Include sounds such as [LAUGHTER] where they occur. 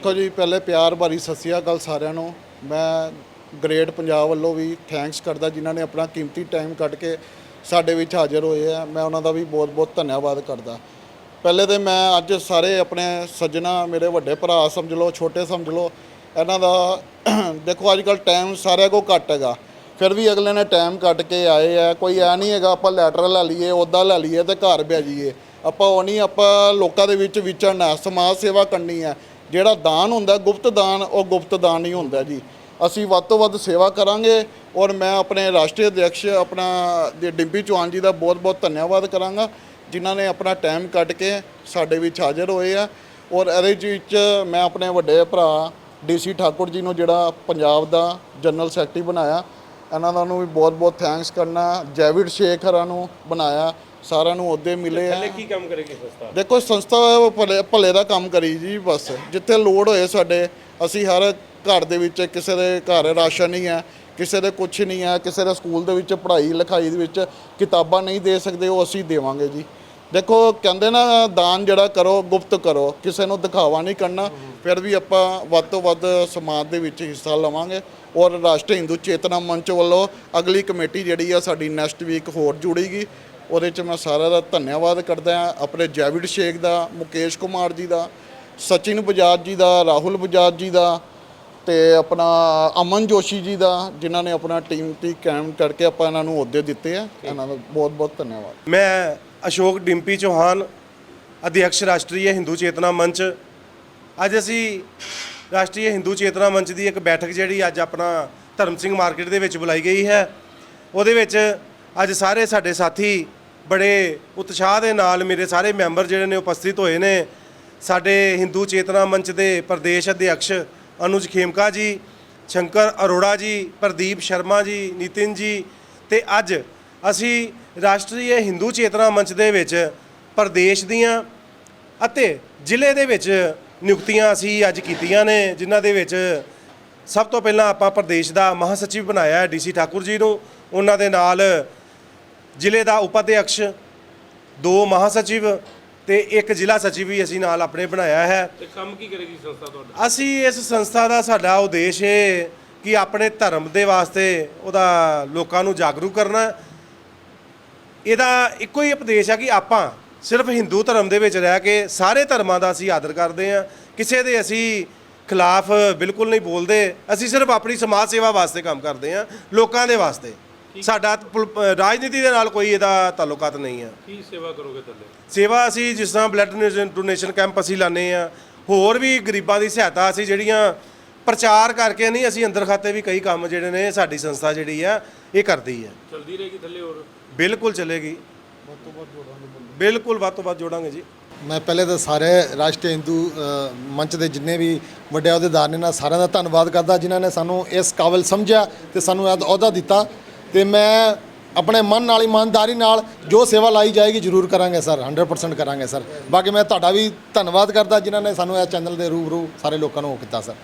ਦੇਖੋ ਜੀ, ਪਹਿਲੇ ਪਿਆਰ ਭਰੀ ਸਤਿ ਸ਼੍ਰੀ ਅਕਾਲ ਸਾਰਿਆਂ ਨੂੰ। ਮੈਂ ਗ੍ਰੇਟ ਪੰਜਾਬ ਵੱਲੋਂ ਵੀ ਥੈਂਕਸ ਕਰਦਾ ਜਿਨ੍ਹਾਂ ਨੇ ਆਪਣਾ ਕੀਮਤੀ ਟਾਈਮ ਕੱਢ ਕੇ ਸਾਡੇ ਵਿੱਚ ਹਾਜ਼ਰ ਹੋਏ ਆ। ਮੈਂ ਉਹਨਾਂ ਦਾ ਵੀ ਬਹੁਤ-ਬਹੁਤ ਧੰਨਵਾਦ ਕਰਦਾ। ਪਹਿਲੇ ਤੇ ਮੈਂ ਅੱਜ ਸਾਰੇ ਆਪਣੇ ਸੱਜਣਾ, ਮੇਰੇ ਵੱਡੇ ਭਰਾ ਸਮਝ ਲਓ, ਛੋਟੇ ਸਮਝ ਲਓ, ਇਹਨਾਂ ਦਾ [CLEARS THROAT] ਦੇਖੋ ਅੱਜ ਕੱਲ ਟਾਈਮ ਸਾਰਿਆਂ ਕੋਲ ਘੱਟ ਹੈਗਾ। ਫਿਰ ਵੀ ਅਗਲੇ ਨੇ ਟਾਈਮ ਕੱਟ ਕੇ ਆਏ ਆ। ਕੋਈ ਐ ਨਹੀਂ ਹੈਗਾ, ਆਪਾਂ ਲੈਟਰ ਲੈ ਲਈਏ ਉੱਦਾਂ ਲੈ ਲਈਏ ਤੇ ਘਰ ਭੇਜ ਜਾਈਏ। ਆਪਾਂ ਉਹ ਨਹੀਂ, ਆਪਾਂ ਲੋਕਾਂ ਦੇ ਵਿੱਚ ਵਿਚਰਨਾ, ਸਮਾਜ ਸੇਵਾ ਕਰਨੀ ਹੈ ਜਿਹੜਾ ਦਾਨ ਹੁੰਦਾ, ਗੁਪਤ ਦਾਨ, ਉਹ ਗੁਪਤ ਦਾਨ ਹੀ ਹੁੰਦਾ ਜੀ। ਅਸੀਂ ਵੱਧ ਤੋਂ ਵੱਧ ਸੇਵਾ ਕਰਾਂਗੇ ਔਰ ਮੈਂ ਆਪਣੇ ਰਾਸ਼ਟਰੀ ਅਧਿਕਸ਼ ਆਪਣਾ ਦੇ ਡਿੰਪੀ ਚੌਹਾਨ ਜੀ ਦਾ ਬਹੁਤ-ਬਹੁਤ ਧੰਨਵਾਦ ਕਰਾਂਗਾ, ਜਿਨ੍ਹਾਂ ਨੇ ਆਪਣਾ ਟਾਈਮ ਕੱਢ ਕੇ ਸਾਡੇ ਵਿੱਚ ਹਾਜ਼ਰ ਹੋਏ ਆ। ਔਰ ਇਹਦੇ ਵਿੱਚ ਮੈਂ ਆਪਣੇ ਵੱਡੇ ਭਰਾ ਡੀਸੀ ਠਾਕੁਰ ਜੀ ਨੂੰ ਜਿਹੜਾ ਪੰਜਾਬ ਦਾ ਜਨਰਲ ਸੈਕਟਰੀ ਬਣਾਇਆ, ਇਹਨਾਂ ਦਾ ਨੂੰ ਵੀ ਬਹੁਤ-ਬਹੁਤ ਥੈਂਕਸ ਕਰਨਾ, ਜੈਵਿਡ ਸ਼ੇਖ ਹਰਾਂ ਨੂੰ ਬਣਾਇਆ। ਸਾਰਿਆਂ ਨੂੰ ਅਹੁਦੇ ਮਿਲੇ ਆ। ਥੱਲੇ ਕੀ ਕੰਮ ਕਰੇਗੀ ਸੰਸਥਾ? ਦੇਖੋ ਸੰਸਥਾ ਭਲੇ ਭਲੇ ਦਾ ਕੰਮ ਕਰੀ ਜੀ ਬਸ। ਜਿੱਥੇ ਲੋੜ ਹੋਏ ਸਾਡੇ ਅਸੀਂ ਹਰ ਘਰ ਦੇ ਵਿੱਚ ਕਿਸੇ ਦੇ ਘਰ ਰਾਸ਼ਨ ਨਹੀਂ ਹੈ ਕਿਸੇ ਦੇ ਕੁਝ ਨਹੀਂ ਹੈ ਕਿਸੇ ਦੇ ਸਕੂਲ ਦੇ ਵਿੱਚ ਪੜ੍ਹਾਈ ਲਿਖਾਈ ਦੇ ਵਿੱਚ ਕਿਤਾਬਾਂ ਨਹੀਂ ਦੇ ਸਕਦੇ ਉਹ ਅਸੀਂ ਦੇਵਾਂਗੇ ਜੀ। ਦੇਖੋ ਕਹਿੰਦੇ ਨਾ ਦਾਨ ਜਿਹੜਾ ਕਰੋ ਗੁਪਤ ਕਰੋ। ਕਿਸੇ ਨੂੰ ਦਿਖਾਵਾ ਨਹੀਂ ਕਰਨਾ ਫਿਰ ਵੀ ਆਪਾਂ ਵੱਧ ਤੋਂ ਵੱਧ ਸਮਾਜ ਦੇ ਵਿੱਚ ਹਿੱਸਾ ਲਵਾਂਗੇ। ਔਰ ਰਾਸ਼ਟਰੀ ਹਿੰਦੂ ਚੇਤਨਾ ਮੰਚ ਵੱਲੋਂ ਅਗਲੀ ਕਮੇਟੀ ਜਿਹੜੀ ਆ ਸਾਡੀ ਨੈਕਸਟ ਵੀਕ ਹੋਰ ਜੁੜੇਗੀ। ਉਹਦੇ 'ਚ ਮੈਂ ਸਾਰਿਆਂ ਦਾ ਧੰਨਵਾਦ ਕਰਦਾ ਹਾਂ। ਆਪਣੇ ਜੈਵਿਡ ਸ਼ੇਖ ਦਾ ਮੁਕੇਸ਼ ਕੁਮਾਰ ਜੀ ਦਾ ਸਚਿਨ ਬਜਾਜ ਜੀ ਦਾ ਰਾਹੁਲ ਬਜਾਜ ਜੀ ਦਾ ਤੇ ਆਪਣਾ ਅਮਨ ਜੋਸ਼ੀ ਜੀ ਦਾ ਜਿਨ੍ਹਾਂ ਨੇ ਆਪਣਾ ਟੀਮ ਟੀ ਕਾਇਮ ਕਰਕੇ ਆਪਾਂ ਇਹਨਾਂ ਨੂੰ ਅਹੁਦੇ ਦਿੱਤੇ ਆ। ਇਹਨਾਂ ਦਾ ਬਹੁਤ ਬਹੁਤ ਧੰਨਵਾਦ। ਮੈਂ ਅਸ਼ੋਕ ਡਿੰਪੀ ਚੌਹਾਨ ਅਧਿਕਸ਼ ਰਾਸ਼ਟਰੀ ਹਿੰਦੂ ਚੇਤਨਾ ਮੰਚ ਅੱਜ ਅਸੀਂ ਰਾਸ਼ਟਰੀ ਹਿੰਦੂ ਚੇਤਨਾ ਮੰਚ ਦੀ ਇੱਕ ਬੈਠਕ ਜਿਹੜੀ ਅੱਜ ਆਪਣਾ ਧਰਮ ਸਿੰਘ ਮਾਰਕੀਟ ਦੇ ਵਿੱਚ ਬੁਲਾਈ ਗਈ ਹੈ। ਉਹਦੇ ਵਿੱਚ ਅੱਜ ਸਾਰੇ ਸਾਡੇ ਸਾਥੀ ਬੜੇ ਉਤਸ਼ਾਹ ਦੇ ਨਾਲ ਮੇਰੇ ਸਾਰੇ ਮੈਂਬਰ ਜਿਹੜੇ ਨੇ ਉਪਸਥਿਤ ਹੋਏ ਨੇ। ਸਾਡੇ ਹਿੰਦੂ ਚੇਤਨਾ ਮੰਚ ਦੇ ਪ੍ਰਦੇਸ਼ ਅਧਿਕਸ਼ ਅਨੁਜ ਖੇਮਕਾ ਜੀ, ਸ਼ੰਕਰ ਅਰੋੜਾ ਜੀ, ਪ੍ਰਦੀਪ ਸ਼ਰਮਾ ਜੀ, ਨਿਤਿਨ ਜੀ ਤੇ ਅੱਜ ਅਸੀਂ ਰਾਸ਼ਟਰੀ ਹਿੰਦੂ ਚੇਤਨਾ ਮੰਚ ਦੇ ਵਿੱਚ ਪ੍ਰਦੇਸ਼ ਦੀਆਂ ਅਤੇ ਜ਼ਿਲ੍ਹੇ ਦੇ ਵਿੱਚ ਨਿਯੁਕਤੀਆਂ ਅਸੀਂ ਅੱਜ ਕੀਤੀਆਂ ਨੇ, ਜਿਨ੍ਹਾਂ ਦੇ ਵਿੱਚ ਸਭ ਤੋਂ ਪਹਿਲਾਂ ਆਪਾਂ ਪ੍ਰਦੇਸ਼ ਦਾ ਮਹਾਸਚਿਵ ਬਣਾਇਆ ਡੀਸੀ ਠਾਕੁਰ ਜੀ ਨੂੰ। ਉਹਨਾਂ ਦੇ ਨਾਲ ਜ਼ਿਲ੍ਹੇ ਦਾ ਉਪਾਧਿਅਕਸ਼ ਦੋ ਮਹਾਸਚਿਵ ਤੇ ਇੱਕ ਜ਼ਿਲ੍ਹਾ ਸਚਿਵ ਵੀ ਅਸੀਂ ਨਾਲ ਆਪਣੇ ਬਣਾਇਆ ਹੈ। ਤੇ ਕੰਮ ਕੀ ਕਰੇਗੀ ਸੰਸਥਾ ਤੁਹਾਡਾ? ਅਸੀਂ ਇਸ ਸੰਸਥਾ ਦਾ ਸਾਡਾ ਉਦੇਸ਼ ਹੈ ਕਿ ਆਪਣੇ ਧਰਮ ਦੇ ਵਾਸਤੇ ਉਹਦਾ ਲੋਕਾਂ ਨੂੰ ਜਾਗਰੂਕ ਕਰਨਾ। ਇਹਦਾ ਇੱਕੋ ਹੀ ਉਪਦੇਸ਼ ਹੈ ਕਿ ਆਪਾਂ ਸਿਰਫ ਹਿੰਦੂ ਧਰਮ ਦੇ ਵਿੱਚ ਰਹਿ ਕੇ ਸਾਰੇ ਧਰਮਾਂ ਦਾ ਅਸੀਂ ਆਦਰ ਕਰਦੇ ਹਾਂ। ਕਿਸੇ ਦੇ ਅਸੀਂ ਖਿਲਾਫ ਬਿਲਕੁਲ ਨਹੀਂ ਬੋਲਦੇ। ਅਸੀਂ ਸਿਰਫ ਆਪਣੀ ਸਮਾਜ ਸੇਵਾ ਵਾਸਤੇ ਕੰਮ ਕਰਦੇ ਹਾਂ ਲੋਕਾਂ ਦੇ ਵਾਸਤੇ। ਸਾਡਾ ਪੁਲ- ਰਾਜਨੀਤੀ ਦੇ ਨਾਲ ਕੋਈ ਇਹਦਾ ਤਾਲੁਕਾਤ ਨਹੀਂ ਹੈ ਕੀ ਸੇਵਾ ਕਰੋਗੇ ਥੱਲੇ? ਸੇਵਾ ਅਸੀਂ ਜਿਸ ਤਰ੍ਹਾਂ ਬਲੱਡ ਡੋਨੇਸ਼ਨ ਕੈਂਪ ਅਸੀਂ ਲਾਣੇ ਆ ਹੋਰ ਵੀ ਗਰੀਬਾਂ ਦੀ ਸਹਾਇਤਾ ਅਸੀਂ ਜਿਹੜੀਆਂ ਪ੍ਰਚਾਰ ਕਰਕੇ ਨਹੀਂ ਅਸੀਂ ਅੰਦਰ ਖਾਤੇ ਵੀ ਕਈ ਕੰਮ ਜਿਹੜੇ ਨੇ ਸਾਡੀ ਸੰਸਥਾ ਜਿਹੜੀ ਆ ਇਹ ਕਰਦੀ ਹੈ ਚਲਦੀ ਰਹੇਗੀ ਥੱਲੇ ਹੋਰ? ਬਿਲਕੁਲ ਚੱਲੇਗੀ। ਬਿਲਕੁਲ ਵੱਧ ਤੋਂ ਵੱਧ ਜੋੜਾਂਗੇ ਜੀ। ਮੈਂ ਪਹਿਲੇ ਤਾਂ ਸਾਰੇ ਰਾਸ਼ਟਰੀ ਹਿੰਦੂ ਅ, ਮੰਚ ਦੇ ਜਿੰਨੇ ਵੀ ਵੱਡੇ ਅਹੁਦੇਦਾਰ ਨੇ ਨਾ ਸਾਰਿਆਂ ਦਾ ਧੰਨਵਾਦ ਕਰਦਾ ਜਿਨ੍ਹਾਂ ਨੇ ਸਾਨੂੰ ਇਸ ਕਾਬਿਲ ਸਮਝਿਆ ਤੇ ਸਾਨੂੰ ਇਹ ਅਹੁਦਾ ਦਿੱਤਾ। ਤੇ ਮੈਂ ਆਪਣੇ ਮਨ ਨਾਲ, ਇਮਾਨਦਾਰੀ ਨਾਲ ਜੋ ਸੇਵਾ ਲਾਈ ਜਾਏਗੀ ਜ਼ਰੂਰ ਕਰਾਂਗੇ ਸਰ 100% ਕਰਾਂਗੇ ਸਰ। ਬਾਕੀ ਮੈਂ ਤੁਹਾਡਾ ਵੀ ਧੰਨਵਾਦ ਕਰਦਾ ਜਿਨ੍ਹਾਂ ਨੇ ਸਾਨੂੰ ਇਸ ਚੈਨਲ ਦੇ ਰੂਬਰੂ ਸਾਰੇ ਲੋਕਾਂ ਨੂੰ ਉਹ ਕੀਤਾ ਸਰ।